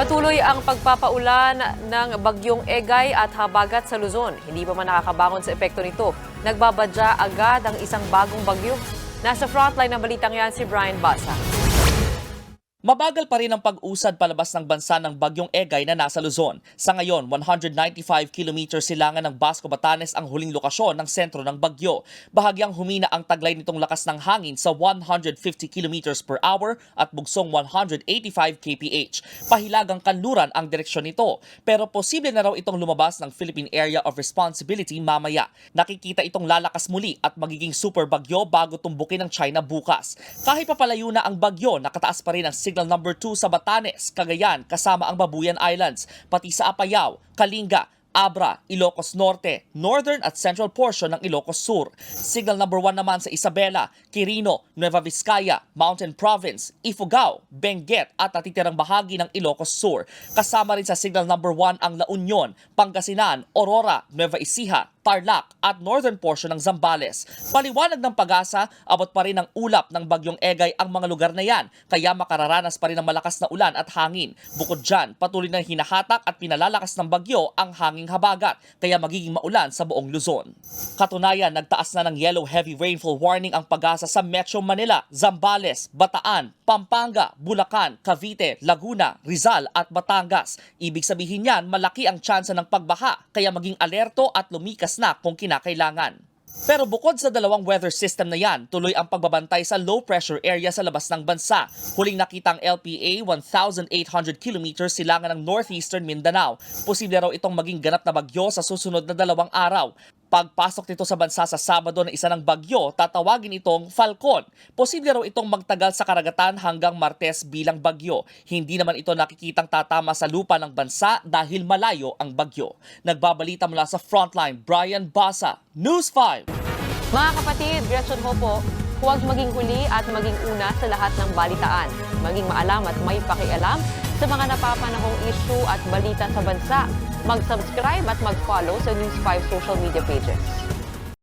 Patuloy ang pagpapaulan ng bagyong Egay at Habagat sa Luzon. Hindi pa man nakakabangon sa epekto nito. Nagbabadya agad ang isang bagong bagyo. Nasa frontline ng balitang yan si Brian Basa. Mabagal pa rin ang pag-usad palabas ng bansa ng bagyong Egay na nasa Luzon. Sa ngayon, 195 kilometers silangan ng Basco Batanes ang huling lokasyon ng sentro ng bagyo. Bahagyang humina ang taglay nitong lakas ng hangin sa 150 kilometers per hour at bugsong 185 kph. Pahilagang kanluran ang direksyon nito, pero posible na raw itong lumabas ng Philippine Area of Responsibility mamaya. Nakikita itong lalakas muli at magiging super bagyo bago tumbukin ng China bukas. Kahit papalayo na ang bagyo, nakataas pa rin ang signal number 2 sa Batanes, Cagayan, kasama ang Babuyan Islands, pati sa Apayao, Kalinga, Abra, Ilocos Norte, Northern at Central portion ng Ilocos Sur. Signal number 1 naman sa Isabela, Quirino, Nueva Vizcaya, Mountain Province, Ifugao, Benguet at natitirang bahagi ng Ilocos Sur. Kasama rin sa signal number 1 ang La Union, Pangasinan, Aurora, Nueva Ecija, Tarlac at northern portion ng Zambales. Paliwanag ng pag-asa, abot pa rin ang ulap ng bagyong Egay ang mga lugar na yan, kaya makararanas pa rin ng malakas na ulan at hangin. Bukod dyan, patuloy na hinahatak at pinalalakas ng bagyo ang hanging habagat, kaya magiging maulan sa buong Luzon. Katunayan, nagtaas na ng yellow heavy rainfall warning ang pag-asa sa Metro Manila, Zambales, Bataan, Pampanga, Bulacan, Cavite, Laguna, Rizal at Batangas. Ibig sabihin yan, malaki ang tsansa ng pagbaha, kaya maging alerto at lumikas na kung kinakailangan. Pero bukod sa dalawang weather system na yan, tuloy ang pagbabantay sa low pressure area sa labas ng bansa. Huling nakitang LPA 1,800 kilometers silangan ng northeastern Mindanao. Posible raw itong maging ganap na bagyo sa susunod na dalawang araw. Pagpasok nito sa bansa sa Sabado na isa ng bagyo, tatawagin itong Falcon. Posible raw itong magtagal sa karagatan hanggang Martes bilang bagyo. Hindi naman ito nakikitang tatama sa lupa ng bansa dahil malayo ang bagyo. Nagbabalita mula sa Frontline, Brian Basa, News 5. Mga kapatid, Gretchen ho po, huwag maging huli at maging una sa lahat ng balitaan. Maging maalam at may pakialam sa mga napapanahong issue at balita sa bansa. Mag-subscribe at mag-follow sa News 5 social media pages.